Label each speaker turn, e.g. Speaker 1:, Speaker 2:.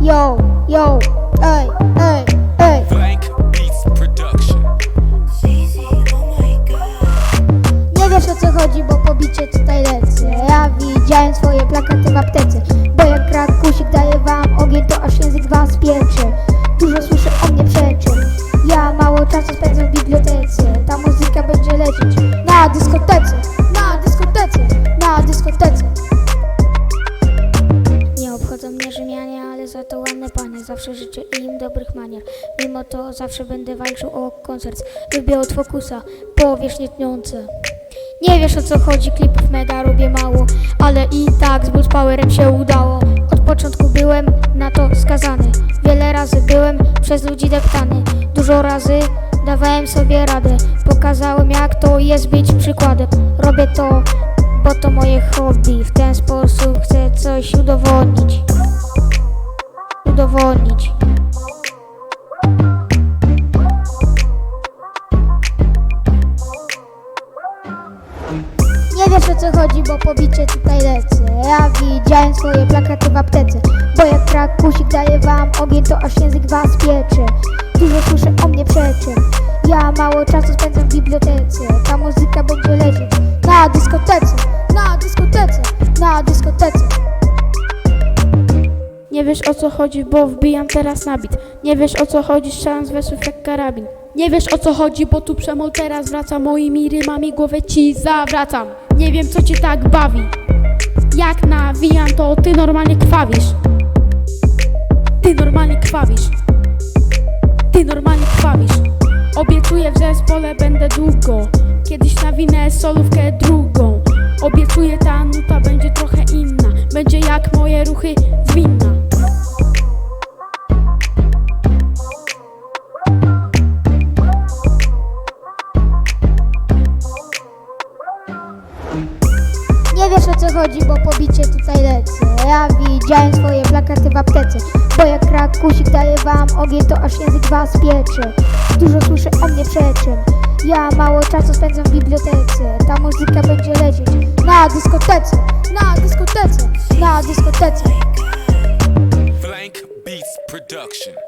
Speaker 1: yo, yo, ej, ej, ej.
Speaker 2: Blank Beats Production.
Speaker 1: Nie wiesz o co chodzi, bo pobicie tutaj lecę. Ja widziałem swoje plakaty w aptece Bo jak krakusik daje wam ogień, to aż język was piecze. Dużo słyszę o mnie przeczy Ja mało czasu spędzam w bibliotece. Ta muzyka będzie lecieć na dyskotece Na dyskotece, na dyskotece. Nie obchodzą mnie Rzymianie, za to ładne panie Zawsze życzę im dobrych manier Mimo to zawsze będę walczył o koncert Lubię od fokusa, powierzchnie tniące Nie wiesz o co chodzi, klipów mega robię mało Ale i tak z Boost Powerem się udało Od początku byłem na to skazany Wiele razy byłem przez ludzi deptany Dużo razy dawałem sobie radę Pokazałem jak to jest być przykładem Robię to bo to moje hobby. W ten sposób chcę coś udowodnić. Udowodnić. Nie wiesz o co chodzi, bo pobicie tutaj lecę. Ja widziałem swoje plakaty w aptece. Bo jak krakusik daje wam ogień, to aż język was piecze. Dużo słyszę o mnie przeczy. Ja mało czasu spędzam w bibliotece. Ta muzyka będzie lecieć na dyskotece, na dyskotece, na dyskotece.
Speaker 3: Nie wiesz o co chodzi, bo wbijam teraz na bit. Nie wiesz o co chodzi, strzelam z wersów jak karabin. Nie wiesz o co chodzi, bo tu przemol teraz wraca moimi rymami, głowę ci zawracam. Nie wiem co cię tak bawi. Jak nawijam, to ty normalnie krwawisz. Ty normalnie krwawisz. Ty normalnie krwawisz. Obiecuję w zespole będę długo. Kiedyś nawinę solówkę drugą. Obiecuję ta nuta będzie trochę inna. Będzie jak moje ruchy zwinna.
Speaker 1: Nie wiesz o co chodzi, bo pobicie tutaj lecę. Ja widziałem swoje plakaty w aptece. Bo jak krakusik daje wam ogień, to aż język was piecze. Dużo słyszę o mnie przeczy. Ja mało czasu spędzam w bibliotece. Ta muzyka będzie lecieć na dyskotece, na dyskotece, na dyskotece.
Speaker 2: Beats Production.